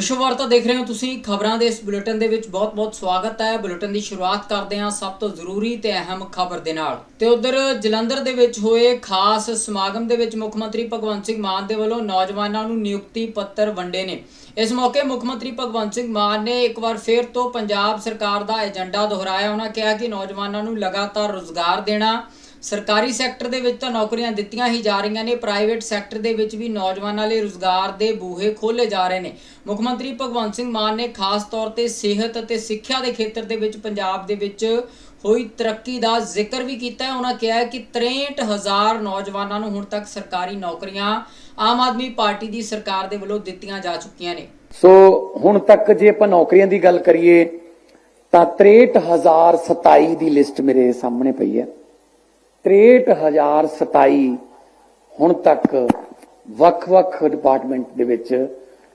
ਵਿਸ਼ਵ ਵਾਰਤਾ ਦੇਖ ਰਹੇ ਹੋ ਤੁਸੀਂ ਖਬਰਾਂ ਦੇ ਇਸ ਬੁਲੇਟਿਨ ਦੇ ਵਿੱਚ ਬਹੁਤ-ਬਹੁਤ ਸਵਾਗਤ ਹੈ। ਬੁਲੇਟਿਨ ਦੀ ਸ਼ੁਰੂਆਤ ਕਰਦੇ ਹਾਂ ਸਭ ਤੋਂ ਜ਼ਰੂਰੀ ਤੇ ਅਹਿਮ ਖਬਰ ਦੇ ਨਾਲ। ਤੇ ਉਧਰ ਜਲੰਧਰ ਦੇ ਵਿੱਚ ਹੋਏ ਖਾਸ ਸਮਾਗਮ ਦੇ ਵਿੱਚ ਮੁੱਖ ਮੰਤਰੀ ਭਗਵੰਤ ਸਿੰਘ ਮਾਨ ਦੇ ਵੱਲੋਂ ਨੌਜਵਾਨਾਂ ਨੂੰ ਨਿਯੁਕਤੀ ਪੱਤਰ ਵੰਡੇ ਨੇ। ਇਸ ਮੌਕੇ ਮੁੱਖ ਮੰਤਰੀ ਭਗਵੰਤ ਸਿੰਘ ਮਾਨ ਨੇ ਇੱਕ ਵਾਰ ਫਿਰ ਤੋਂ ਪੰਜਾਬ ਸਰਕਾਰ ਦਾ ਏਜੰਡਾ ਦੁਹਰਾਇਆ। ਉਹਨਾਂ ਕਿਹਾ ਕਿ ਨੌਜਵਾਨਾਂ ਨੂੰ ਲਗਾਤਾਰ ਰੋਜ਼ਗਾਰ ਦੇਣਾ ਸਰਕਾਰੀ ਸੈਕਟਰ ਦੇ ਵਿੱਚ ਤਾਂ ਨੌਕਰੀਆਂ ਦਿੱਤੀਆਂ ਹੀ ਜਾ ਰਹੀਆਂ ਨੇ, ਪ੍ਰਾਈਵੇਟ ਸੈਕਟਰ ਦੇ ਵਿੱਚ ਵੀ ਨੌਜਵਾਨਾਂ ਲਈ ਰੋਜ਼ਗਾਰ ਦੇ ਬੂਹੇ ਖੋਲੇ ਜਾ ਰਹੇ ਨੇ। ਮੁੱਖ ਮੰਤਰੀ ਭਗਵੰਤ ਸਿੰਘ ਮਾਨ ਨੇ ਖਾਸ ਤੌਰ ਤੇ ਸਿਹਤ ਅਤੇ ਸਿੱਖਿਆ ਦੇ ਖੇਤਰ ਦੇ ਵਿੱਚ ਪੰਜਾਬ ਦੇ ਵਿੱਚ ਹੋਈ ਤਰੱਕੀ ਦਾ ਜ਼ਿਕਰ ਵੀ ਕੀਤਾ ਹੈ। ਉਹਨਾਂ ਕਿਹਾ ਕਿ 63000 ਨੌਜਵਾਨਾਂ ਨੂੰ ਹੁਣ ਤੱਕ ਸਰਕਾਰੀ ਨੌਕਰੀਆਂ ਆਮ ਆਦਮੀ ਪਾਰਟੀ ਦੀ ਸਰਕਾਰ ਦੇ ਵੱਲੋਂ ਦਿੱਤੀਆਂ ਜਾ ਚੁੱਕੀਆਂ ਨੇ। ਸੋ ਹੁਣ ਤੱਕ ਜੇ ਆਪਾਂ ਨੌਕਰੀਆਂ ਦੀ ਗੱਲ ਕਰੀਏ, ਤਾਂ 63027 ਦੀ ਲਿਸਟ ਮੇਰੇ ਸਾਹਮਣੇ ਪਈ ਹੈ। 63027 ਹੁਣ ਤੱਕ ਵੱਖ-ਵੱਖ ਡਿਪਾਰਟਮੈਂਟ ਦੇ ਵਿੱਚ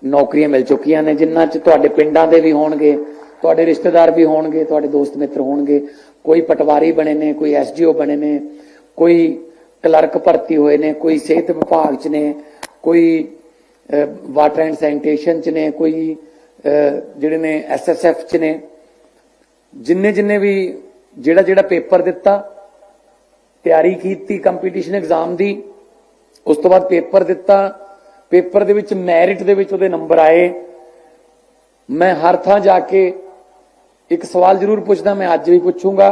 ਨੌਕਰੀਆਂ ਮਿਲ ਚੁੱਕੀਆਂ ਨੇ ਜਿਨ੍ਹਾਂ 'ਚ ਤੁਹਾਡੇ ਪਿੰਡਾਂ ਦੇ ਵੀ ਹੋਣਗੇ, ਤੁਹਾਡੇ ਰਿਸ਼ਤੇਦਾਰ ਵੀ ਹੋਣਗੇ, ਤੁਹਾਡੇ ਦੋਸਤ ਮਿੱਤਰ ਹੋਣਗੇ, ਕੋਈ ਪਟਵਾਰੀ ਬਣੇ ਨੇ, ਕੋਈ ਐਸਡੀਓ ਬਣੇ ਨੇ, ਕੋਈ ਕਲਰਕ ਭਰਤੀ ਹੋਏ ਨੇ, ਕੋਈ ਸਿਹਤ ਵਿਭਾਗ 'ਚ ਨੇ, ਕੋਈ ਵਾਟਰ ਐਂਡ ਸੈਨੀਟੇਸ਼ਨ 'ਚ ਨੇ, ਕੋਈ ਜਿਹੜੇ ਨੇ ਐਸਐਸਐਫ 'ਚ ਨੇ, ਜਿੰਨੇ ਜਿੰਨੇ ਵੀ ਜਿਹੜਾ ਜਿਹੜਾ ਪੇਪਰ ਦਿੱਤਾ ਤਿਆਰੀ ਕੀਤੀ ਕੰਪੀਟੀਸ਼ਨ ਐਗਜ਼ਾਮ ਦੀ, ਉਸ ਤੋਂ ਬਾਅਦ ਪੇਪਰ ਦਿੱਤਾ ਪੇਪਰ ਦੇ ਵਿੱਚ ਮੈਰਿਟ ਦੇ ਵਿੱਚ ਉਹਦੇ ਨੰਬਰ ਆਏ। ਮੈਂ ਹਰ ਥਾਂ ਜਾ ਕੇ ਇੱਕ ਸਵਾਲ ਜ਼ਰੂਰ ਪੁੱਛਦਾ, ਮੈਂ ਅੱਜ ਵੀ ਪੁੱਛੂੰਗਾ।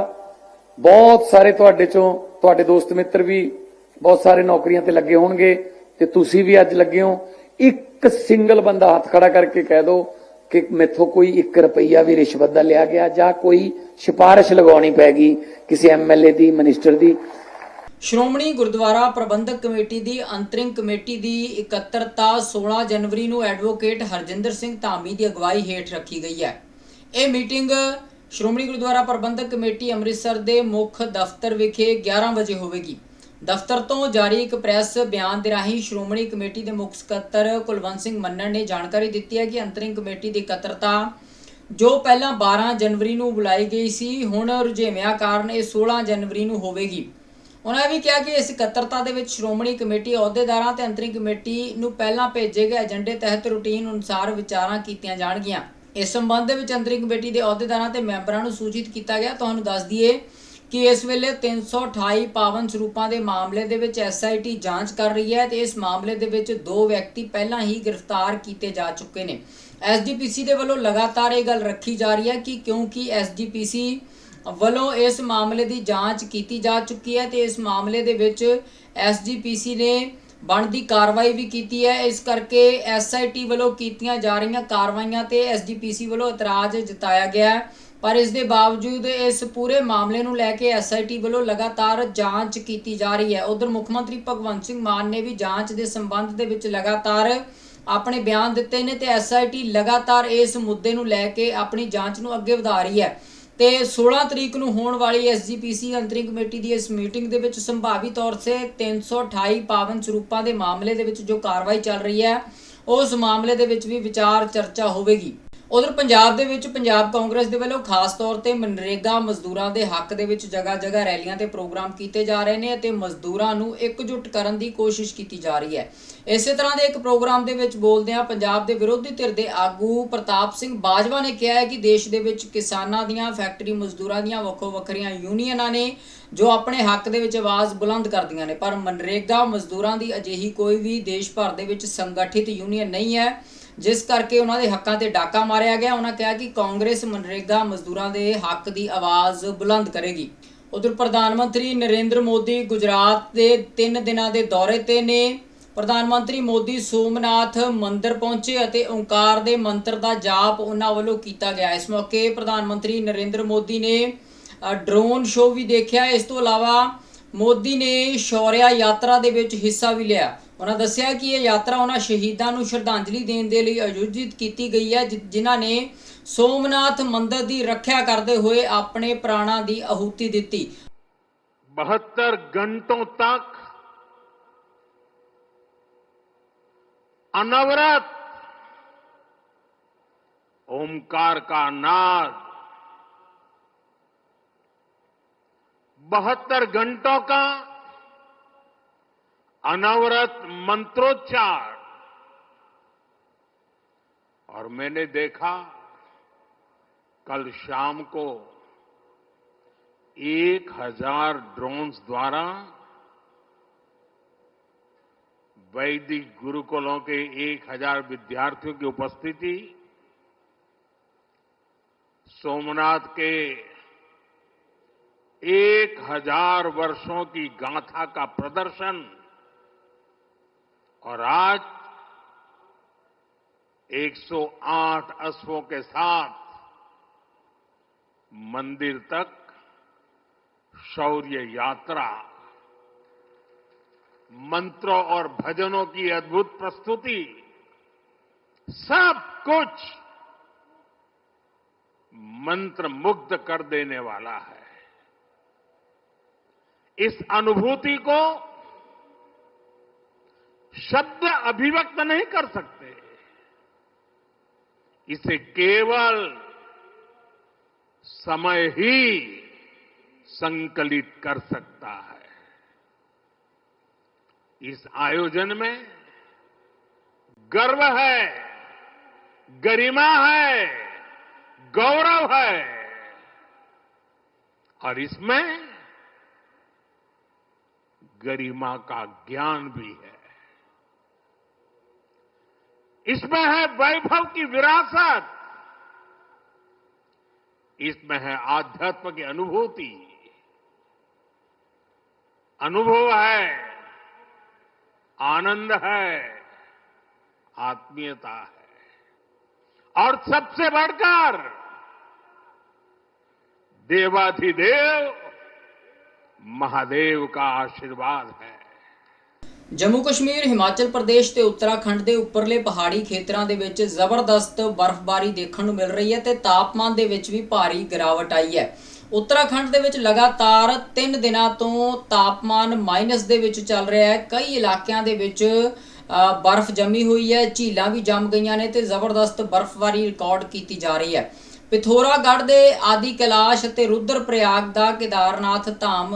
ਬਹੁਤ ਸਾਰੇ ਤੁਹਾਡੇ ਚੋਂ, ਤੁਹਾਡੇ ਦੋਸਤ ਮਿੱਤਰ ਵੀ ਬਹੁਤ ਸਾਰੇ ਨੌਕਰੀਆਂ ਤੇ ਲੱਗੇ ਹੋਣਗੇ ਤੇ ਤੁਸੀਂ ਵੀ ਅੱਜ ਲੱਗੇ ਹੋ। ਇੱਕ ਸਿੰਗਲ ਬੰਦਾ ਹੱਥ ਖੜਾ ਕਰਕੇ ਕਹਿ ਦਿਓ ਕਿ ਮੈਥੋਂ ਕੋਈ 1 ਰੁਪਈਆ ਵੀ ਰਿਸ਼ਵਤ ਦਾ ਲਿਆ ਗਿਆ ਜਾਂ ਕੋਈ ਸਿਫਾਰਿਸ਼ ਲਗਾਉਣੀ ਪੈ ਗਈ ਕਿਸੇ ਐਮਐਲਏ ਦੀ, ਮਿਨਿਸਟਰ ਦੀ। ਸ਼੍ਰੋਮਣੀ ਗੁਰਦੁਆਰਾ ਪ੍ਰਬੰਧਕ ਕਮੇਟੀ ਦੀ ਅੰਤਰਿਮ ਕਮੇਟੀ ਦੀ ਇਕੱਤਰਤਾ 16 ਜਨਵਰੀ ਨੂੰ ਐਡਵੋਕੇਟ ਹਰਜਿੰਦਰ ਸਿੰਘ ਧਾਮੀ ਦੀ ਅਗਵਾਈ ਹੇਠ ਰੱਖੀ ਗਈ ਹੈ। ਇਹ ਮੀਟਿੰਗ ਸ਼੍ਰੋਮਣੀ ਗੁਰਦੁਆਰਾ ਪ੍ਰਬੰਧਕ ਕਮੇਟੀ ਅੰਮ੍ਰਿਤਸਰ ਦੇ ਮੁੱਖ ਦਫ਼ਤਰ ਵਿਖੇ 11 ਵਜੇ ਹੋਵੇਗੀ। ਦਫ਼ਤਰ ਤੋਂ ਜਾਰੀ ਇੱਕ ਪ੍ਰੈਸ ਬਿਆਨ ਦੇ ਰਾਹੀਂ ਸ਼੍ਰੋਮਣੀ ਕਮੇਟੀ ਦੇ ਮੁੱਖ ਸਕੱਤਰ ਕੁਲਵੰਤ ਸਿੰਘ ਮੰਨਣ ਨੇ ਜਾਣਕਾਰੀ ਦਿੱਤੀ ਹੈ ਕਿ ਅੰਤਰਿੰਗ ਕਮੇਟੀ ਦੀ ਇਕੱਤਰਤਾ ਜੋ ਪਹਿਲਾਂ 12 ਜਨਵਰੀ ਨੂੰ ਬੁਲਾਈ ਗਈ ਸੀ, ਹੁਣ ਰੁਝੇਵਿਆਂ ਕਾਰਨ ਇਹ 16 ਜਨਵਰੀ ਨੂੰ ਹੋਵੇਗੀ। ਉਹਨਾਂ ਇਹ ਵੀ ਕਿਹਾ ਕਿ ਇਸ ਇਕੱਤਰਤਾ ਦੇ ਵਿੱਚ ਸ਼੍ਰੋਮਣੀ ਕਮੇਟੀ ਅਹੁਦੇਦਾਰਾਂ ਤੇ ਅੰਤਰਿੰਗ ਕਮੇਟੀ ਨੂੰ ਪਹਿਲਾਂ ਭੇਜੇ ਗਏ ਏਜੰਡੇ ਤਹਿਤ ਰੁਟੀਨ ਅਨੁਸਾਰ ਵਿਚਾਰਾਂ ਕੀਤੀਆਂ ਜਾਣਗੀਆਂ। ਇਸ ਸੰਬੰਧ ਦੇ ਵਿੱਚ ਅੰਤਰਿੰਗ ਕਮੇਟੀ ਦੇ ਅਹੁਦੇਦਾਰਾਂ ਤੇ ਮੈਂਬਰਾਂ ਨੂੰ ਸੂਚਿਤ ਕੀਤਾ ਗਿਆ। ਤੁਹਾਨੂੰ ਦੱਸ ਦਈਏ ਕਿ ਇਸ ਵੇਲੇ 328 ਪਾਵਨ ਸਰੂਪਾਂ ਦੇ ਮਾਮਲੇ ਦੇ ਵਿੱਚ ਐਸਆਈਟੀ ਜਾਂਚ ਕਰ ਰਹੀ ਹੈ ਤੇ ਇਸ ਮਾਮਲੇ ਦੇ ਵਿੱਚ ਦੋ ਵਿਅਕਤੀ ਪਹਿਲਾਂ ਹੀ ਗ੍ਰਿਫਤਾਰ ਕੀਤੇ ਜਾ ਚੁੱਕੇ ਨੇ। ਐਸਜੀਪੀਸੀ ਦੇ ਵੱਲੋਂ ਲਗਾਤਾਰ ਇਹ ਗੱਲ ਰੱਖੀ ਜਾ ਰਹੀ ਹੈ ਕਿ ਕਿਉਂਕਿ ਐਸਜੀਪੀਸੀ ਵੱਲੋਂ ਇਸ ਮਾਮਲੇ ਦੀ ਜਾਂਚ ਕੀਤੀ ਜਾ ਚੁੱਕੀ ਹੈ ਤੇ ਇਸ ਮਾਮਲੇ ਦੇ ਵਿੱਚ ਐਸਜੀਪੀਸੀ ਨੇ ਬਣਦੀ ਕਾਰਵਾਈ ਵੀ ਕੀਤੀ ਹੈ। ਇਸ ਕਰਕੇ ਐਸਆਈਟੀ ਵੱਲੋਂ ਕੀਤੀਆਂ ਜਾ ਰਹੀਆਂ ਕਾਰਵਾਈਆਂ ਤੇ ਐਸਜੀਪੀਸੀ ਵੱਲੋਂ ਇਤਰਾਜ਼ ਜਤਾਇਆ ਗਿਆ ਪਰ ਇਸ ਦੇ ਬਾਵਜੂਦ ਇਸ ਪੂਰੇ ਮਾਮਲੇ ਨੂੰ ਲੈ ਕੇ ਐਸਆਈਟੀ ਵੱਲੋਂ ਲਗਾਤਾਰ ਜਾਂਚ ਕੀਤੀ ਜਾ ਰਹੀ ਹੈ। ਉਧਰ ਮੁੱਖ ਮੰਤਰੀ ਭਗਵੰਤ ਸਿੰਘ ਮਾਨ ਨੇ ਵੀ ਜਾਂਚ ਦੇ ਸੰਬੰਧ ਦੇ ਵਿੱਚ ਲਗਾਤਾਰ ਆਪਣੇ ਬਿਆਨ ਦਿੱਤੇ ਨੇ ਤੇ ਐਸਆਈਟੀ ਲਗਾਤਾਰ ਇਸ ਮੁੱਦੇ ਨੂੰ ਲੈ ਕੇ ਆਪਣੀ ਜਾਂਚ ਨੂੰ ਅੱਗੇ ਵਧਾ ਰਹੀ ਹੈ। ਤੇ 16 ਤਰੀਕ ਨੂੰ ਹੋਣ ਵਾਲੀ ਐਸਜੀਪੀਸੀ ਅੰਤਰਿੰਗ ਕਮੇਟੀ ਦੀ ਇਸ ਮੀਟਿੰਗ ਦੇ ਵਿੱਚ ਸੰਭਾਵੀ ਤੌਰ ਤੇ 328 ਪਾਵਨ ਸਰੂਪਾਂ ਦੇ ਮਾਮਲੇ ਦੇ ਵਿੱਚ ਜੋ ਕਾਰਵਾਈ ਚੱਲ ਰਹੀ ਹੈ, ਉਸ ਮਾਮਲੇ ਦੇ ਵਿੱਚ ਵੀ ਵਿਚਾਰ ਚਰਚਾ ਹੋਵੇਗੀ। ਉਧਰ ਪੰਜਾਬ ਦੇ ਵਿੱਚ ਪੰਜਾਬ ਕਾਂਗਰਸ ਦੇ ਵੱਲੋਂ ਖਾਸ ਤੌਰ ਤੇ ਮਨਰੇਗਾ ਮਜ਼ਦੂਰਾਂ ਦੇ ਹੱਕ ਦੇ ਵਿੱਚ ਜਗ੍ਹਾ ਜਗ੍ਹਾ ਰੈਲੀਆਂ ਤੇ ਪ੍ਰੋਗਰਾਮ ਕੀਤੇ ਜਾ ਰਹੇ ਨੇ ਅਤੇ ਮਜ਼ਦੂਰਾਂ ਨੂੰ ਇਕਜੁੱਟ ਕਰਨ ਦੀ ਕੋਸ਼ਿਸ਼ ਕੀਤੀ ਜਾ ਰਹੀ ਹੈ। ਇਸੇ ਤਰ੍ਹਾਂ ਦੇ ਇੱਕ ਪ੍ਰੋਗਰਾਮ ਦੇ ਵਿੱਚ ਬੋਲਦਿਆਂ ਪੰਜਾਬ ਦੇ ਵਿਰੋਧੀ ਧਿਰ ਦੇ ਆਗੂ ਪ੍ਰਤਾਪ ਸਿੰਘ ਬਾਜਵਾ ਨੇ ਕਿਹਾ ਹੈ ਕਿ ਦੇਸ਼ ਦੇ ਵਿੱਚ ਕਿਸਾਨਾਂ ਦੀਆਂ, ਫੈਕਟਰੀ ਮਜ਼ਦੂਰਾਂ ਦੀਆਂ ਵੱਖੋ ਵੱਖਰੀਆਂ ਯੂਨੀਅਨਾਂ ਨੇ ਜੋ ਆਪਣੇ ਹੱਕ ਦੇ ਵਿੱਚ ਆਵਾਜ਼ ਬੁਲੰਦ ਕਰਦੀਆਂ ਨੇ। ਪਰ ਮਨਰੇਗਾ ਮਜ਼ਦੂਰਾਂ ਦੀ ਅਜਿਹੀ ਕੋਈ ਵੀ ਦੇਸ਼ ਭਰ ਦੇ ਵਿੱਚ ਸੰਗਠਿਤ ਯੂਨੀਅਨ ਨਹੀਂ ਹੈ। ਜਿਸ ਕਰਕੇ ਉਹਨਾਂ ਦੇ ਹੱਕਾਂ ਤੇ ਡਾਕਾ ਮਾਰਿਆ ਗਿਆ। ਉਹਨਾਂ ਕਿਹਾ ਕਿ ਕਾਂਗਰਸ ਮਨਰੇਗਾ ਮਜ਼ਦੂਰਾਂ ਦੇ ਹੱਕ ਦੀ ਆਵਾਜ਼ ਬੁਲੰਦ ਕਰੇਗੀ। ਉਧਰ ਪ੍ਰਧਾਨ ਮੰਤਰੀ ਨਰਿੰਦਰ ਮੋਦੀ ਗੁਜਰਾਤ ਦੇ 3 ਦਿਨਾਂ ਦੇ ਦੌਰੇ ਤੇ ਨੇ। ਪ੍ਰਧਾਨ ਮੰਤਰੀ ਮੋਦੀ ਸੋਮਨਾਥ ਮੰਦਿਰ ਪਹੁੰਚੇ ਅਤੇ ਓੰਕਾਰ ਦੇ ਮੰਤਰ ਦਾ ਜਾਪ ਉਹਨਾਂ ਵੱਲੋਂ ਕੀਤਾ ਗਿਆ। ਇਸ ਮੌਕੇ ਪ੍ਰਧਾਨ ਮੰਤਰੀ ਨਰਿੰਦਰ ਮੋਦੀ ਨੇ ਡਰੋਨ ਸ਼ੋਅ ਵੀ ਦੇਖਿਆ। ਇਸ ਤੋਂ ਇਲਾਵਾ ਮੋਦੀ ਨੇ ਸ਼ੌਰਿਆ ਯਾਤਰਾ ਦੇ ਵਿੱਚ ਹਿੱਸਾ ਵੀ ਲਿਆ। ਉਹਨਾਂ ਦੱਸਿਆ ਕਿ ਇਹ ਯਾਤਰਾ ਉਹਨਾਂ ਸ਼ਹੀਦਾਂ ਨੂੰ ਸ਼ਰਧਾਂਜਲੀ ਦੇਣ ਦੇ ਲਈ ਆਯੋਜਿਤ ਕੀਤੀ ਗਈ ਹੈ ਜਿ- ਜਿਨ੍ਹਾਂ ਨੇ ਸੋਮਨਾਥ ਮੰਦਿਰ ਦੀ ਰੱਖਿਆ ਕਰਦੇ ਹੋਏ ਆਪਣੇ ਪ੍ਰਾਣਾਂ ਦੀ ਆਹੂਤੀ ਦਿੱਤੀ बहत्तर घंटों तक अनवरत ओमकार का नाद बहत्तर घंटों का अनवरत मंत्रोच्चार। और मैंने देखा, कल शाम को एक हज़ार ड्रोन्स द्वारा वैदिक गुरुकुलों के एक हज़ार विद्यार्थियों की उपस्थिति, सोमनाथ के एक हज़ार वर्षों की गाथा का प्रदर्शन और आज 108 अश्वों के साथ मंदिर तक शौर्य यात्रा। मंत्रों और भजनों की अद्भुत प्रस्तुति। सब कुछ मंत्र मुग्ध कर देने वाला है। इस अनुभूति को शब्द अभिव्यक्त नहीं कर सकते। इसे केवल समय ही संकलित कर सकता है। इस आयोजन में गर्व है, गरिमा है, गौरव है। और इसमें गरिमा का ज्ञान भी है। इसमें है वैभव की विरासत। इसमें है आध्यात्म की अनुभूति। अनुभव है, आनंद है, आत्मीयता है। और सबसे बढ़कर देवाधिदेव महादेव का आशीर्वाद है। ਜੰਮੂ ਕਸ਼ਮੀਰ, ਹਿਮਾਚਲ ਪ੍ਰਦੇਸ਼ ਤੇ ਉੱਤਰਾਖੰਡ ਦੇ ਉੱਪਰਲੇ ਪਹਾੜੀ ਖੇਤਰਾਂ ਦੇ ਵਿੱਚ ਜ਼ਬਰਦਸਤ ਬਰਫ਼ਬਾਰੀ ਦੇਖਣ ਨੂੰ ਮਿਲ ਰਹੀ ਹੈ ਤੇ ਤਾਪਮਾਨ ਦੇ ਵਿੱਚ ਵੀ ਭਾਰੀ ਗਿਰਾਵਟ ਆਈ ਹੈ। ਉੱਤਰਾਖੰਡ ਦੇ ਵਿੱਚ ਲਗਾਤਾਰ 3 ਦਿਨਾਂ ਤੋਂ ਤਾਪਮਾਨ ਮਾਈਨਸ ਦੇ ਵਿੱਚ ਚੱਲ ਰਿਹਾ ਹੈ। ਕਈ ਇਲਾਕਿਆਂ ਦੇ ਵਿੱਚ ਬਰਫ਼ ਜੰਮੀ ਹੋਈ ਹੈ, ਝੀਲਾਂ ਵੀ ਜੰਮ ਗਈਆਂ ਨੇ ਤੇ ਜ਼ਬਰਦਸਤ ਬਰਫ਼ਬਾਰੀ ਰਿਕਾਰਡ ਕੀਤੀ ਜਾ ਰਹੀ ਹੈ। ਪਿਥੋਰਾਗੜ੍ਹ ਦੇ ਆਦਿ ਕੈਲਾਸ਼ ਅਤੇ ਰੁਦਰਪ੍ਰਯਾਗ ਦਾ ਕੇਦਾਰਨਾਥ ਧਾਮ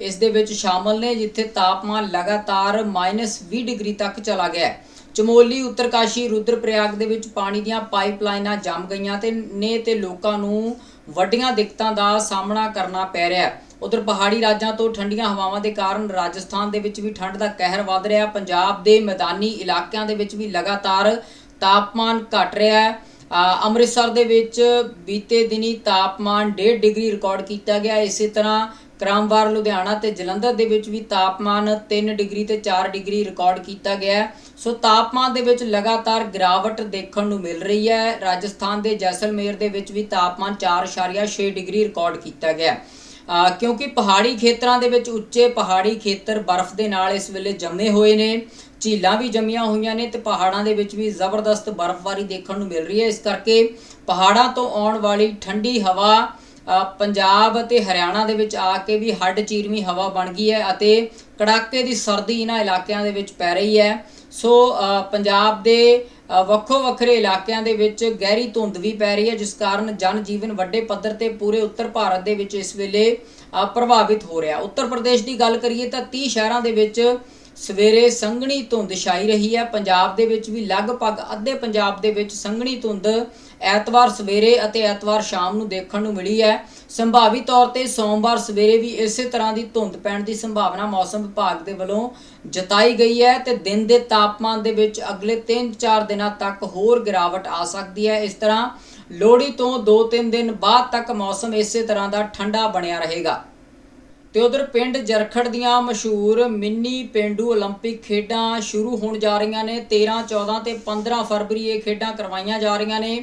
ਇਸ ਦੇ ਵਿੱਚ ਸ਼ਾਮਲ ਨੇ, ਜਿੱਥੇ ਤਾਪਮਾਨ ਲਗਾਤਾਰ -20 ਡਿਗਰੀ ਤੱਕ ਚਲਾ ਗਿਆ ਹੈ। ਚਮੋਲੀ, ਉੱਤਰਕਾਸ਼ੀ, ਰੁਦਰਪ੍ਰਯਾਗ ਦੇ ਵਿੱਚ ਪਾਣੀ ਦੀਆਂ ਪਾਈਪਲਾਈਨਾਂ ਜੰਮ ਗਈਆਂ ਤੇ ਨੇ ਤੇ ਲੋਕਾਂ ਨੂੰ ਵੱਡੀਆਂ ਦਿੱਕਤਾਂ ਦਾ ਸਾਹਮਣਾ ਕਰਨਾ ਪੈ ਰਿਹਾ ਹੈ। ਉਧਰ ਪਹਾੜੀ ਰਾਜਾਂ ਤੋਂ ਠੰਡੀਆਂ ਹਵਾਵਾਂ ਦੇ ਕਾਰਨ ਰਾਜਸਥਾਨ ਦੇ ਵਿੱਚ ਵੀ ਠੰਡ ਦਾ ਕਹਿਰ ਵੱਧ ਰਿਹਾ ਪੰਜਾਬ ਦੇ ਮੈਦਾਨੀ ਇਲਾਕਿਆਂ ਦੇ ਵਿੱਚ ਵੀ ਲਗਾਤਾਰ ਤਾਪਮਾਨ ਘਟ ਰਿਹਾ ਹੈ। ਅੰਮ੍ਰਿਤਸਰ ਦੇ ਵਿੱਚ ਬੀਤੇ ਦਿਨੀ ਤਾਪਮਾਨ 1.5 ਡਿਗਰੀ ਰਿਕਾਰਡ ਕੀਤਾ ਗਿਆ। ਇਸੇ ਤਰ੍ਹਾਂ ਕ੍ਰਮਵਾਰ ਲੁਧਿਆਣਾ ਤੇ ਜਲੰਧਰ ਦੇ ਵਿੱਚ ਵੀ ਤਾਪਮਾਨ 3 ਡਿਗਰੀ ਤੇ 4 ਡਿਗਰੀ ਰਿਕਾਰਡ ਕੀਤਾ ਗਿਆ ਸੋ ਤਾਪਮਾਨ ਦੇ ਵਿੱਚ ਲਗਾਤਾਰ ਗਿਰਾਵਟ ਦੇਖਣ ਨੂੰ ਮਿਲ ਰਹੀ ਹੈ। ਰਾਜਸਥਾਨ ਦੇ ਜੈਸਲਮੇਰ ਦੇ ਵਿੱਚ ਵੀ ਤਾਪਮਾਨ 4.6 ਡਿਗਰੀ ਰਿਕਾਰਡ ਕੀਤਾ ਗਿਆ ਕਿਉਂਕਿ ਪਹਾੜੀ ਖੇਤਰਾਂ ਦੇ ਵਿੱਚ ਉੱਚੇ ਪਹਾੜੀ ਖੇਤਰ ਬਰਫ਼ ਦੇ ਨਾਲ ਇਸ ਵੇਲੇ ਜੰਮੇ ਹੋਏ ਨੇ। ਝੀਲਾਂ ਵੀ ਜੰਮੀਆਂ ਹੋਈਆਂ ਨੇ ਤੇ ਪਹਾੜਾਂ ਦੇ ਵਿੱਚ ਵੀ ਜ਼ਬਰਦਸਤ ਬਰਫ਼ਬਾਰੀ ਦੇਖਣ ਨੂੰ ਮਿਲ ਰਹੀ ਹੈ। ਇਸ ਕਰਕੇ ਪਹਾੜਾਂ ਤੋਂ ਆਉਣ ਵਾਲੀ ਠੰਡੀ ਹਵਾ ਪੰਜਾਬ ਅਤੇ ਹਰਿਆਣਾ ਦੇ ਵਿੱਚ ਆ ਕੇ ਵੀ ਹੱਡ ਚੀਰਵੀਂ ਹਵਾ ਬਣ ਗਈ ਹੈ ਅਤੇ ਕੜਾਕੇ ਦੀ ਸਰਦੀ ਇਹਨਾਂ ਇਲਾਕਿਆਂ ਦੇ ਵਿੱਚ ਪੈ ਰਹੀ ਹੈ। ਸੋ ਪੰਜਾਬ ਦੇ ਵੱਖੋ ਵੱਖਰੇ ਇਲਾਕਿਆਂ ਦੇ ਵਿੱਚ ਗਹਿਰੀ ਧੁੰਦ ਵੀ ਪੈ ਰਹੀ ਹੈ, ਜਿਸ ਕਾਰਨ ਜਨ ਜੀਵਨ ਵੱਡੇ ਪੱਧਰ ਤੇ ਪੂਰੇ ਉੱਤਰ ਭਾਰਤ ਦੇ ਵਿੱਚ ਇਸ ਵੇਲੇ ਪ੍ਰਭਾਵਿਤ ਹੋ ਰਿਹਾ। ਉੱਤਰ ਪ੍ਰਦੇਸ਼ ਦੀ ਗੱਲ ਕਰੀਏ ਤਾਂ 30 ਸ਼ਹਿਰਾਂ ਦੇ ਵਿੱਚ ਸਵੇਰੇ ਸੰਘਣੀ ਧੁੰਦ ਛਾਈ ਰਹੀ ਹੈ। ਪੰਜਾਬ ਦੇ ਵਿੱਚ ਵੀ ਲਗਭਗ ਅੱਧੇ ਪੰਜਾਬ ਦੇ ਵਿੱਚ ਸੰਘਣੀ ਧੁੰਦ ਐਤਵਾਰ ਸਵੇਰੇ ਅਤੇ ਐਤਵਾਰ ਸ਼ਾਮ ਨੂੰ ਦੇਖਣ ਨੂੰ ਮਿਲੀ ਹੈ ਸੰਭਾਵੀ ਤੌਰ ਤੇ ਸੋਮਵਾਰ ਸਵੇਰੇ ਵੀ ਇਸੇ ਤਰ੍ਹਾਂ ਦੀ ਧੁੰਦ ਪੈਣ ਦੀ ਸੰਭਾਵਨਾ ਮੌਸਮ ਵਿਭਾਗ ਦੇ ਵੱਲੋਂ ਜਤਾਈ ਗਈ ਹੈ ਤੇ ਦਿਨ ਦੇ ਤਾਪਮਾਨ ਦੇ ਵਿੱਚ ਅਗਲੇ 3-4 ਦਿਨਾਂ ਤੱਕ ਹੋਰ ਗਿਰਾਵਟ ਆ ਸਕਦੀ ਹੈ ਇਸ ਤਰ੍ਹਾਂ ਲੋਹੜੀ ਤੋਂ 2-3 ਦਿਨ ਬਾਅਦ ਤੱਕ ਮੌਸਮ ਇਸੇ ਤਰ੍ਹਾਂ ਦਾ ਠੰਡਾ ਬਣਿਆ ਰਹੇਗਾ ਤੇ ਉਧਰ ਪਿੰਡ ਜਰਖੜ ਦੀਆਂ ਮਸ਼ਹੂਰ ਮਿੰਨੀ ਪਿੰਡੂ 올림픽 ਖੇਡਾਂ ਸ਼ੁਰੂ ਹੋਣ ਜਾ ਰਹੀਆਂ ਨੇ 13 14 ਤੇ 15 ਫਰਵਰੀ ਇਹ ਖੇਡਾਂ ਕਰਵਾਈਆਂ ਜਾ ਰਹੀਆਂ ਨੇ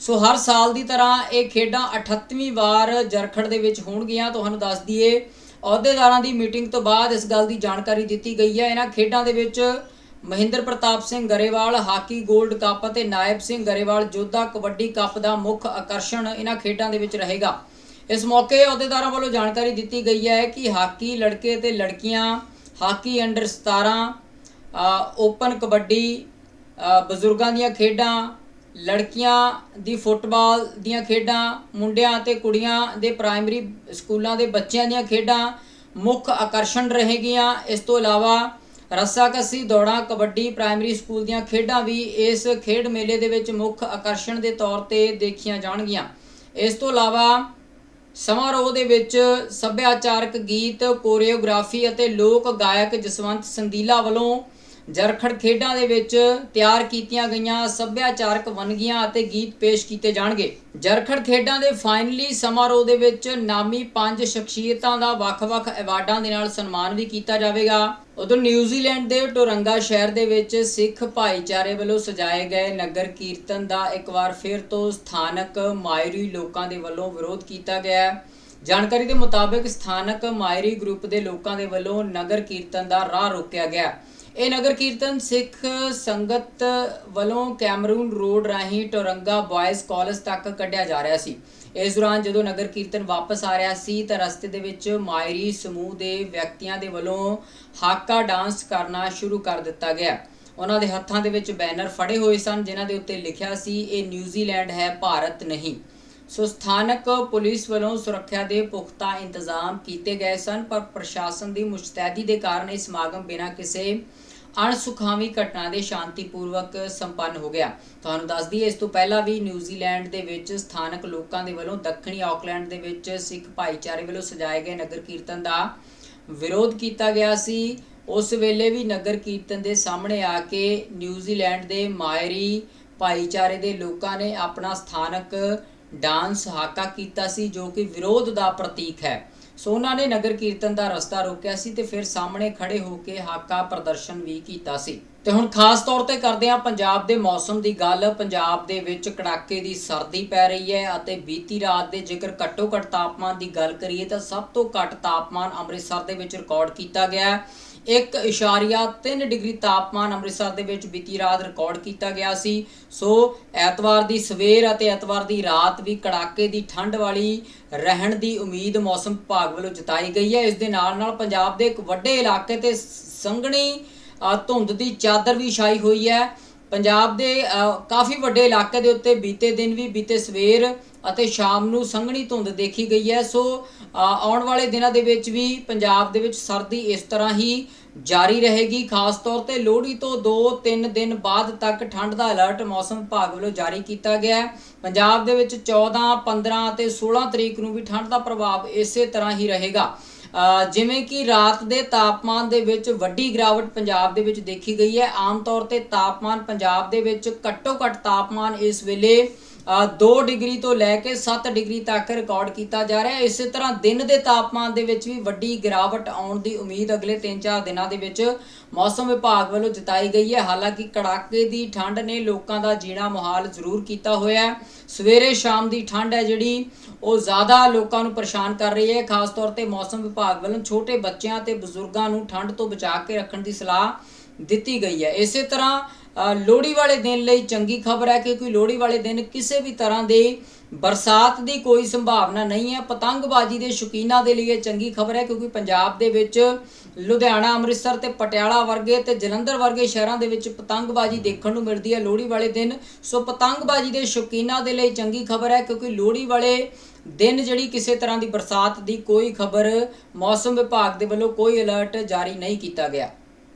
ਸੋ ਹਰ ਸਾਲ ਦੀ ਤਰ੍ਹਾਂ ਇਹ ਖੇਡਾਂ 38ਵੀਂ ਵਾਰ ਜਰਖੜ ਦੇ ਵਿੱਚ ਹੋਣਗੀਆਂ। ਤੁਹਾਨੂੰ ਦੱਸ ਦਈਏ, ਅਹੁਦੇਦਾਰਾਂ ਦੀ ਮੀਟਿੰਗ ਤੋਂ ਬਾਅਦ ਇਸ ਗੱਲ ਦੀ ਜਾਣਕਾਰੀ ਦਿੱਤੀ ਗਈ ਹੈ। ਇਹਨਾਂ ਖੇਡਾਂ ਦੇ ਵਿੱਚ ਮਹਿੰਦਰ ਪ੍ਰਤਾਪ ਸਿੰਘ ਗਰੇਵਾਲ, ਹਾਕੀ 골ਡ ਕੱਪ ਅਤੇ ਨਾਇਬ ਸਿੰਘ ਗਰੇਵਾਲ ਜੋਧਾ ਕਬੱਡੀ ਕੱਪ ਦਾ ਮੁੱਖ ਆਕਰਸ਼ਣ ਇਹਨਾਂ ਖੇਡਾਂ ਦੇ ਵਿੱਚ ਰਹੇਗਾ। ਇਸ ਮੌਕੇ ਅਹੁਦੇਦਾਰਾਂ ਵੱਲੋਂ ਜਾਣਕਾਰੀ ਦਿੱਤੀ ਗਈ ਹੈ ਕਿ ਹਾਕੀ ਲੜਕੇ ਤੇ ਲੜਕੀਆਂ, ਹਾਕੀ ਅੰਡਰ 17 ਓਪਨ ਕਬੱਡੀ ਬਜ਼ੁਰਗਾਂ ਦੀਆਂ ਖੇਡਾਂ ਲੜਕੀਆਂ ਦੀ ਫੁੱਟਬਾਲ ਦੀਆਂ ਖੇਡਾਂ, ਮੁੰਡਿਆਂ ਅਤੇ ਕੁੜੀਆਂ ਦੇ ਪ੍ਰਾਇਮਰੀ ਸਕੂਲਾਂ ਦੇ ਬੱਚਿਆਂ ਦੀਆਂ ਖੇਡਾਂ ਮੁੱਖ ਆਕਰਸ਼ਣ ਰਹੇਗੀਆਂ। ਇਸ ਤੋਂ ਇਲਾਵਾ ਰੱਸਾਕੱਸੀ, ਦੌੜਾਂ, ਕਬੱਡੀ, ਪ੍ਰਾਇਮਰੀ ਸਕੂਲ ਦੀਆਂ ਖੇਡਾਂ ਵੀ ਇਸ ਖੇਡ ਮੇਲੇ ਦੇ ਵਿੱਚ ਮੁੱਖ ਆਕਰਸ਼ਣ ਦੇ ਤੌਰ ਤੇ ਦੇਖੀਆਂ ਜਾਣਗੀਆਂ। ਇਸ ਤੋਂ ਇਲਾਵਾ ਸਮਾਰੋਹ ਦੇ ਵਿੱਚ ਸੱਭਿਆਚਾਰਕ ਗੀਤ, ਕੋਰੀਓਗ੍ਰਾਫੀ ਅਤੇ ਲੋਕ ਗਾਇਕ ਜਸਵੰਤ ਸੰਦੀਲਾ ਵੱਲੋਂ ਜਰਖੜ ਖੇਡਾਂ ਦੇ ਵਿੱਚ ਤਿਆਰ ਕੀਤੀਆਂ ਗਈਆਂ ਸੱਭਿਆਚਾਰਕ ਵੰਨਗੀਆਂ ਅਤੇ ਗੀਤ ਪੇਸ਼ ਕੀਤੇ ਜਾਣਗੇ। ਜਰਖੜ ਖੇਡਾਂ ਦੇ ਫਾਈਨਲੀ ਸਮਾਰੋਹ ਦੇ ਵਿੱਚ ਨਾਮੀ ਪੰਜ ਸ਼ਖਸੀਅਤਾਂ ਦਾ ਵੱਖ-ਵੱਖ ਐਵਾਰਡਾਂ ਦੇ ਨਾਲ ਸਨਮਾਨ ਵੀ ਕੀਤਾ ਜਾਵੇਗਾ। ਉਦੋਂ ਨਿਊਜ਼ੀਲੈਂਡ ਦੇ ਟੋਰੰਗਾ ਸ਼ਹਿਰ ਦੇ ਵਿੱਚ ਸਿੱਖ ਭਾਈਚਾਰੇ ਵੱਲੋਂ ਸਜਾਏ ਗਏ ਨਗਰ ਕੀਰਤਨ ਦਾ ਇੱਕ ਵਾਰ ਫਿਰ ਤੋਂ ਸਥਾਨਕ ਮਾਇਰੀ ਲੋਕਾਂ ਦੇ ਵੱਲੋਂ ਵਿਰੋਧ ਕੀਤਾ ਗਿਆ ਜਾਣਕਾਰੀ ਦੇ ਮੁਤਾਬਕ ਸਥਾਨਕ ਮਾਇਰੀ ਗਰੁੱਪ ਦੇ ਲੋਕਾਂ ਦੇ ਵੱਲੋਂ ਨਗਰ ਕੀਰਤਨ ਦਾ ਰਾਹ ਰੋਕਿਆ ਗਿਆ ਇਹ ਨਗਰ ਕੀਰਤਨ ਸਿੱਖ ਸੰਗਤ ਵੱਲੋਂ ਕੈਮਰੂਨ ਰੋਡ ਰਾਹੀਂ ਟੋਰੰਗਾ ਬॉयਜ਼ ਕਾਲਜ ਤੱਕ ਕੱਢਿਆ ਜਾ ਰਿਹਾ ਸੀ। ਇਸ ਦੌਰਾਨ ਜਦੋਂ ਨਗਰ ਕੀਰਤਨ ਵਾਪਸ ਆ ਰਿਹਾ ਸੀ ਤਾਂ ਰਸਤੇ ਦੇ ਵਿੱਚ ਮਾਇਰੀ ਸਮੂਹ ਦੇ ਵਿਅਕਤੀਆਂ ਦੇ ਵੱਲੋਂ ਹਾਕਾ ਡਾਂਸ ਕਰਨਾ ਸ਼ੁਰੂ ਕਰ ਦਿੱਤਾ ਗਿਆ। ਉਹਨਾਂ ਦੇ ਹੱਥਾਂ ਦੇ ਵਿੱਚ ਬੈਨਰ ਫੜੇ ਹੋਏ ਸਨ, ਜਿਨ੍ਹਾਂ ਦੇ ਉੱਤੇ ਲਿਖਿਆ ਸੀ, ਇਹ ਨਿਊਜ਼ੀਲੈਂਡ ਹੈ, ਭਾਰਤ ਨਹੀਂ। ਸੋ ਸਥਾਨਕ ਪੁਲਿਸ ਵੱਲੋਂ ਸੁਰੱਖਿਆ ਦੇ ਪੁਖਤਾ ਇੰਤਜ਼ਾਮ ਕੀਤੇ ਗਏ ਸਨ, ਪਰ ਪ੍ਰਸ਼ਾਸਨ ਦੀ ਮੁਸ਼ਤੈਦੀ ਦੇ ਕਾਰਨ ਇਹ ਸਮਾਗਮ ਬਿਨਾਂ ਕਿਸੇ ਅਣਸੁਖਾਵੀ ਘਟਨਾ ਦੇ ਸ਼ਾਂਤੀਪੂਰਵਕ ਸੰਪੰਨ ਹੋ ਗਿਆ। ਤੁਹਾਨੂੰ ਦੱਸ ਦਈਏ, ਇਸ ਤੋਂ ਪਹਿਲਾਂ ਵੀ ਨਿਊਜ਼ੀਲੈਂਡ ਦੇ ਵਿੱਚ ਸਥਾਨਕ ਲੋਕਾਂ ਦੇ ਵੱਲੋਂ ਦੱਖਣੀ ਆਕਲੈਂਡ ਦੇ ਵਿੱਚ ਸਿੱਖ ਭਾਈਚਾਰੇ ਵੱਲੋਂ ਸਜਾਏ ਗਏ ਨਗਰ ਕੀਰਤਨ ਦਾ ਵਿਰੋਧ ਕੀਤਾ ਗਿਆ ਸੀ। ਉਸ ਵੇਲੇ ਵੀ ਨਗਰ ਕੀਰਤਨ ਦੇ ਸਾਹਮਣੇ ਆ ਕੇ ਨਿਊਜ਼ੀਲੈਂਡ ਦੇ ਮਾਇਰੀ ਭਾਈਚਾਰੇ ਦੇ ਲੋਕਾਂ ਨੇ ਆਪਣਾ ਸਥਾਨਕ ਡਾਂਸ ਹਾਕਾ ਕੀਤਾ ਸੀ, ਜੋ ਕਿ ਵਿਰੋਧ ਦਾ ਪ੍ਰਤੀਕ ਹੈ। ਸੋ ਉਹਨਾਂ ਨੇ ਨਗਰ ਕੀਰਤਨ ਦਾ ਰਸਤਾ ਰੋਕਿਆ ਸੀ ਤੇ ਫਿਰ ਸਾਹਮਣੇ ਖੜੇ ਹੋ ਕੇ ਹਾਕਾ ਪ੍ਰਦਰਸ਼ਨ ਵੀ ਕੀਤਾ ਸੀ। ਤੇ ਹੁਣ ਖਾਸ ਤੌਰ ਤੇ ਕਰਦੇ ਹਾਂ ਪੰਜਾਬ ਦੇ ਮੌਸਮ ਦੀ ਗੱਲ। ਪੰਜਾਬ ਦੇ ਵਿੱਚ ਕੜਾਕੇ ਦੀ ਸਰਦੀ ਪੈ ਰਹੀ ਹੈ ਅਤੇ ਬੀਤੀ ਰਾਤ ਦੇ ਜੇਕਰ ਘੱਟੋ ਘੱਟ ਤਾਪਮਾਨ ਦੀ ਗੱਲ ਕਰੀਏ ਤਾਂ ਸਭ ਤੋਂ ਘੱਟ ਤਾਪਮਾਨ ਅੰਮ੍ਰਿਤਸਰ ਦੇ ਵਿੱਚ ਰਿਕਾਰਡ ਕੀਤਾ ਗਿਆ ਹੈ। 1.3 ਡਿਗਰੀ ਤਾਪਮਾਨ ਅੰਮ੍ਰਿਤਸਰ ਦੇ ਵਿੱਚ ਬੀਤੀ ਰਾਤ ਰਿਕਾਰਡ ਕੀਤਾ ਗਿਆ ਸੀ। ਸੋ ਐਤਵਾਰ ਦੀ ਸਵੇਰ ਅਤੇ ਐਤਵਾਰ ਦੀ ਰਾਤ ਵੀ ਕੜਾਕੇ ਦੀ ਠੰਡ ਵਾਲੀ ਰਹਿਣ ਦੀ ਉਮੀਦ ਮੌਸਮ ਵਿਭਾਗ ਵੱਲੋਂ ਜਤਾਈ ਗਈ ਹੈ। ਇਸ ਦੇ ਨਾਲ ਨਾਲ ਪੰਜਾਬ ਦੇ ਇੱਕ ਵੱਡੇ ਇਲਾਕੇ ਤੇ ਸੰਘਣੀ ਧੁੰਦ ਦੀ ਚਾਦਰ ਵੀ ਛਾਈ ਹੋਈ ਹੈ। ਪੰਜਾਬ ਦੇ ਕਾਫੀ ਵੱਡੇ ਇਲਾਕੇ ਦੇ ਉੱਤੇ ਬੀਤੇ ਦਿਨ ਵੀ, ਬੀਤੇ ਸਵੇਰ ਅਤੇ ਸ਼ਾਮ ਨੂੰ ਸੰਘਣੀ ਧੁੰਦ ਦੇਖੀ ਗਈ ਹੈ। ਸੋ ਆਉਣ ਵਾਲੇ ਦਿਨਾਂ ਦੇ ਵਿੱਚ ਵੀ ਪੰਜਾਬ ਦੇ ਵਿੱਚ ਸਰਦੀ ਇਸ ਤਰ੍ਹਾਂ ਹੀ ਜਾਰੀ ਰਹੇਗੀ। ਖਾਸ ਤੌਰ ਤੇ ਲੋਹੜੀ ਤੋਂ 2-3 ਦਿਨ ਬਾਅਦ ਤੱਕ ਠੰਡ ਦਾ ਅਲਰਟ ਮੌਸਮ ਵਿਭਾਗ ਵੱਲੋਂ ਜਾਰੀ ਕੀਤਾ ਗਿਆ ਹੈ। ਪੰਜਾਬ ਦੇ ਵਿੱਚ 14 15 ਅਤੇ 16 ਤਰੀਕ ਨੂੰ ਵੀ ਠੰਡ ਦਾ ਪ੍ਰਭਾਵ ਇਸੇ ਤਰ੍ਹਾਂ ਹੀ ਰਹੇਗਾ। ਜਿਵੇਂ ਕਿ ਰਾਤ ਦੇ ਤਾਪਮਾਨ ਦੇ ਵਿੱਚ ਵੱਡੀ ਗਿਰਾਵਟ ਪੰਜਾਬ ਦੇ ਵਿੱਚ ਦੇਖੀ ਗਈ ਹੈ। ਆਮ ਤੌਰ ਤੇ ਤਾਪਮਾਨ ਪੰਜਾਬ ਦੇ ਵਿੱਚ ਘੱਟੋ ਘੱਟ ਤਾਪਮਾਨ ਇਸ ਵੇਲੇ 2 ਡਿਗਰੀ ਤੋਂ ਲੈ ਕੇ 7 ਡਿਗਰੀ ਤੱਕ ਰਿਕਾਰਡ ਕੀਤਾ ਜਾ ਰਿਹਾ ਹੈ। ਇਸੇ ਤਰ੍ਹਾਂ ਦਿਨ ਦੇ ਤਾਪਮਾਨ ਦੇ ਵਿੱਚ ਵੀ ਵੱਡੀ ਗਿਰਾਵਟ ਆਉਣ ਦੀ ਉਮੀਦ ਅਗਲੇ 3-4 ਦਿਨਾਂ ਦੇ ਵਿੱਚ ਮੌਸਮ ਵਿਭਾਗ ਵੱਲੋਂ ਜਤਾਈ ਗਈ ਹੈ। ਹਾਲਾਂਕਿ ਕੜਾਕੇ ਦੀ ਠੰਡ ਨੇ ਲੋਕਾਂ ਦਾ ਜੀਣਾ ਮੁਹਾਲ ਜ਼ਰੂਰ ਕੀਤਾ ਹੋਇਆ ਹੈ। ਸਵੇਰੇ ਸ਼ਾਮ ਦੀ ਠੰਡ ਹੈ ਜਿਹੜੀ, ਉਹ ਜ਼ਿਆਦਾ ਲੋਕਾਂ ਨੂੰ ਪਰੇਸ਼ਾਨ ਕਰ ਰਹੀ ਹੈ। ਖਾਸ ਤੌਰ ਤੇ ਮੌਸਮ ਵਿਭਾਗ ਵੱਲੋਂ ਛੋਟੇ ਬੱਚਿਆਂ ਤੇ ਬਜ਼ੁਰਗਾਂ ਨੂੰ ਠੰਡ ਤੋਂ ਬਚਾ ਕੇ ਰੱਖਣ ਦੀ ਸਲਾਹ ਦਿੱਤੀ ਗਈ ਹੈ। ਇਸੇ ਤਰ੍ਹਾਂ ਲੋਹੜੀ ਵਾਲੇ ਦਿਨ ਲਈ ਚੰਗੀ ਖਬਰ ਹੈ ਕਿ ਕੋਈ ਲੋਹੜੀ ਵਾਲੇ ਦਿਨ ਕਿਸੇ ਵੀ ਤਰ੍ਹਾਂ ਦੇ ਬਰਸਾਤ ਦੀ ਕੋਈ ਸੰਭਾਵਨਾ ਨਹੀਂ ਹੈ। ਪਤੰਗਬਾਜ਼ੀ ਦੇ ਸ਼ੌਕੀਨਾਂ ਦੇ ਲਈ ਇਹ ਚੰਗੀ ਖਬਰ ਹੈ ਕਿਉਂਕਿ ਪੰਜਾਬ ਦੇ ਵਿੱਚ ਲੁਧਿਆਣਾ, ਅੰਮ੍ਰਿਤਸਰ ਤੇ ਪਟਿਆਲਾ ਵਰਗੇ ਤੇ ਜਲੰਧਰ ਵਰਗੇ ਸ਼ਹਿਰਾਂ ਦੇ ਵਿੱਚ ਪਤੰਗਬਾਜ਼ੀ ਦੇਖਣ ਨੂੰ ਮਿਲਦੀ ਹੈ। ਲੋਹੜੀ ਵਾਲੇ ਦਿਨ, ਸੋ ਪਤੰਗਬਾਜ਼ੀ ਦੇ ਸ਼ੌਕੀਨਾਂ ਦੇ ਲਈ ਚੰਗੀ ਖਬਰ ਹੈ ਕਿਉਂਕਿ ਲੋਹੜੀ ਵਾਲੇ ਦਿਨ ਜਿਹੜੀ ਕਿਸੇ ਤਰ੍ਹਾਂ ਦੀ ਬਰਸਾਤ ਦੀ ਕੋਈ ਖਬਰ ਮੌਸਮ ਵਿਭਾਗ ਦੇ ਵੱਲੋਂ ਕੋਈ ਅਲਰਟ ਜਾਰੀ ਨਹੀਂ ਕੀਤਾ ਗਿਆ।